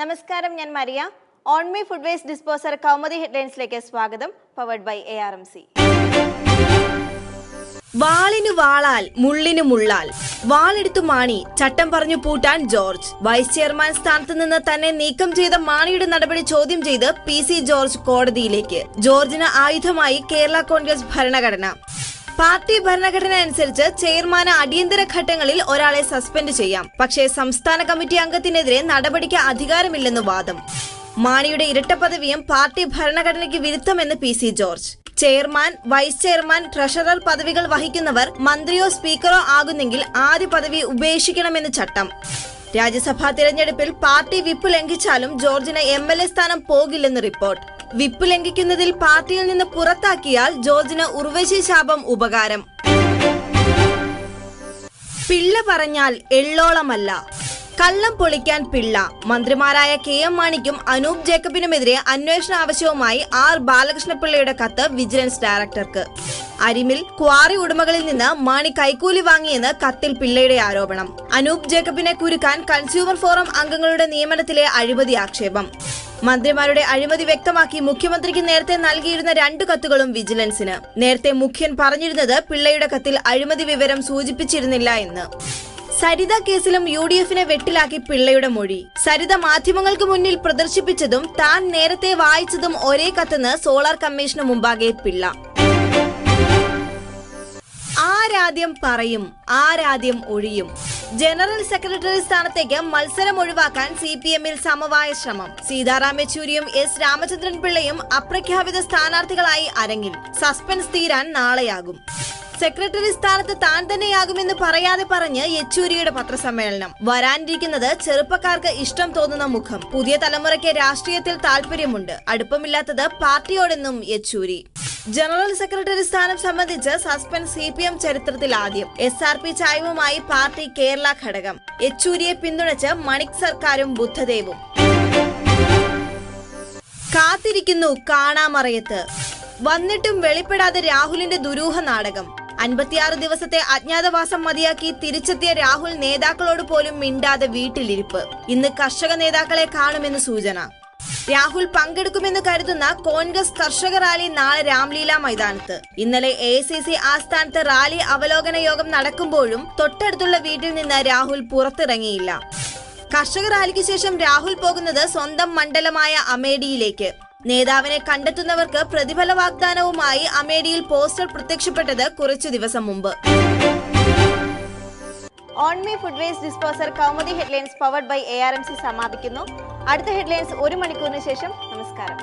നമസ്കാരം ഞാൻ Maria. ഓൺമി food waste disposer Kaumudi ഹെഡ്ലൈൻസിലേക്ക് സ്വാഗതം powered by A R M C വാളിനു വാളാൽ മുള്ളിനു മുള്ളാൽ. വാളെടുത്തു മാണി ചട്ടം പറഞ്ഞു പൂട്ടാൻ ജോർജ്. വൈസ് ചെയർമാൻ സ്ഥാനത്ത് നിന്ന് തന്നെ നീക്കം ചെയ്ത മാണിയുടെ നടപടി ചോദ്യം ചെയ്ത് പി സി ജോർജ് കോടതിയിലേക്ക്. ജോർജിന് ആയുധമായി കേരള കോൺഗ്രസ് ഭരണഘടന. പാർട്ടി ഭരണഘടന അനുസരിച്ച് ചെയർമാന് അടിയന്തര ഘട്ടങ്ങളിൽ ഒരാളെ സസ്പെൻഡ് ചെയ്യാം. പക്ഷേ സംസ്ഥാന കമ്മിറ്റി അംഗത്തിനെതിരെ നടപടിക്ക് അധികാരമില്ലെന്ന് വാദം. മാണിയുടെ ഇരട്ട പദവിയും പാർട്ടി ഭരണഘടനയ്ക്ക് വിരുദ്ധമെന്ന് P C George. Chairman vice chairman treasurer പദവികൾ വഹിക്കുന്നവർ മന്ത്രിയോ സ്പീക്കറോ ആകുന്നെങ്കിൽ ആദ്യ പദവി ഉപേക്ഷിക്കണമെന്ന് ചട്ടം. രാജ്യസഭാ തിരഞ്ഞെടുപ്പിൽ പാർട്ടി വിപ്പ് ലംഘിച്ചാലും ജോർജിന് എം സ്ഥാനം പോകില്ലെന്ന് റിപ്പോർട്ട്. വിപ്പ് ലംഘിക്കുന്നതിൽ പാർട്ടിയിൽ നിന്ന് പുറത്താക്കിയാൽ ജോർജിന് ഉർവശി ശാപം ഉപകാരം. പിള്ള പറഞ്ഞാൽ എള്ളോളമല്ല. കള്ളം പൊളിക്കാൻ പിള്ള. മന്ത്രിമാരായ കെ എം മാണിക്കും അനൂപ് ജേക്കബിനുമെതിരെ അന്വേഷണ ആവശ്യവുമായി ആർ ബാലകൃഷ്ണപിള്ളയുടെ കത്ത് വിജിലൻസ് ഡയറക്ടർക്ക്. അരിമിൽ ക്വാറി ഉടമകളിൽ നിന്ന് മാണി കൈക്കൂലി വാങ്ങിയെന്ന് കത്തിൽ പിള്ളയുടെ ആരോപണം. അനൂപ് ജേക്കബിനെ കുരുക്കാൻ കൺസ്യൂമർ ഫോറം അംഗങ്ങളുടെ നിയമനത്തിലെ അഴിമതി ആക്ഷേപം. മന്ത്രിമാരുടെ അഴിമതി വ്യക്തമാക്കി മുഖ്യമന്ത്രിക്ക് നേരത്തെ നൽകിയിരുന്ന രണ്ടു കത്തുകളും വിജിലൻസിന്. നേരത്തെ മുഖ്യൻ പറഞ്ഞിരുന്നത് പിള്ളയുടെ കത്തിൽ അഴിമതി വിവരം സൂചിപ്പിച്ചിരുന്നില്ല എന്ന്. സരിത കേസിലും യു ഡി എഫിനെ വെട്ടിലാക്കി പിള്ളയുടെ മൊഴി. സരിത മാധ്യമങ്ങൾക്ക് മുന്നിൽ പ്രദർശിപ്പിച്ചതും താൻ നേരത്തെ വായിച്ചതും ഒരേ കത്തെന്ന് സോളാർ കമ്മീഷന് മുമ്പാകെ പിള്ള. ആരാദ്യം പറയും ആരാദ്യം ഒഴിയും. ജനറൽ സെക്രട്ടറി സ്ഥാനത്തേക്ക് മത്സരം ഒഴിവാക്കാൻ സി പി എമ്മിൽ സമവായ ശ്രമം. സീതാറാം യെച്ചൂരിയും എസ് രാമചന്ദ്രൻ പിള്ളയും അപ്രഖ്യാപിത സ്ഥാനാർത്ഥികളായി അരങ്ങിൽ. സസ്പെൻസ് തീരാൻ നാളെയാകും. സെക്രട്ടറി സ്ഥാനത്ത് താൻ തന്നെയാകുമെന്ന് പറയാതെ പറഞ്ഞ് യെച്ചൂരിയുടെ പത്രസമ്മേളനം. വരാനിരിക്കുന്നത് ചെറുപ്പക്കാർക്ക് ഇഷ്ടം തോന്നുന്ന മുഖം. പുതിയ തലമുറയ്ക്ക് രാഷ്ട്രീയത്തിൽ താല്പര്യമുണ്ട്. അടുപ്പമില്ലാത്തത് പാർട്ടിയോടെന്നും യെച്ചൂരി. ജനറൽ സെക്രട്ടറി സ്ഥാനം സംബന്ധിച്ച് സസ്പെൻസ് സി പി എം ചരിത്രത്തിൽ ആദ്യം. എസ് ആർ പി ചായവുമായി പാർട്ടി കേരള ഘടകം. യെച്ചൂരിയെ പിന്തുണച്ച് മണിക് സർക്കാരും ബുദ്ധദേവും. കാത്തിരിക്കുന്നു കാണാമറയത്ത്. വന്നിട്ടും വെളിപ്പെടാതെ രാഹുലിന്റെ ദുരൂഹ നാടകം. അൻപത്തിയാറ് ദിവസത്തെ അജ്ഞാതവാസം മതിയാക്കി തിരിച്ചെത്തിയ രാഹുൽ നേതാക്കളോട് പോലും മിണ്ടാതെ വീട്ടിലിരിപ്പ്. ഇന്ന് കർഷക നേതാക്കളെ കാണുമെന്ന് സൂചന. രാഹുൽ പങ്കെടുക്കുമെന്ന് കരുതുന്ന കോൺഗ്രസ് കർഷക റാലി നാളെ രാംലീല മൈതാനത്ത്. ഇന്നലെ എ സി സി ആസ്ഥാനത്ത് റാലി അവലോകന യോഗം നടക്കുമ്പോഴും തൊട്ടടുത്തുള്ള വീട്ടിൽ നിന്ന് രാഹുൽ പുറത്തിറങ്ങിയില്ല. കർഷക റാലിക്ക് ശേഷം രാഹുൽ പോകുന്നത് സ്വന്തം മണ്ഡലമായ അമേഠിയിലേക്ക്. നേതാവിനെ കണ്ടെത്തുന്നവർക്ക് പ്രതിഫല വാഗ്ദാനവുമായി അമേഠിയിൽ പോസ്റ്റർ പ്രത്യക്ഷപ്പെട്ടത് കുറച്ചു ദിവസം മുമ്പ്. On me food waste disposer Kaumudi headlines powered by A R M C സമാപിക്കുന്നു. അടുത്ത ഹെഡ്ലൈൻസ് ഒരു മണിക്കൂറിന് ശേഷം. നമസ്കാരം.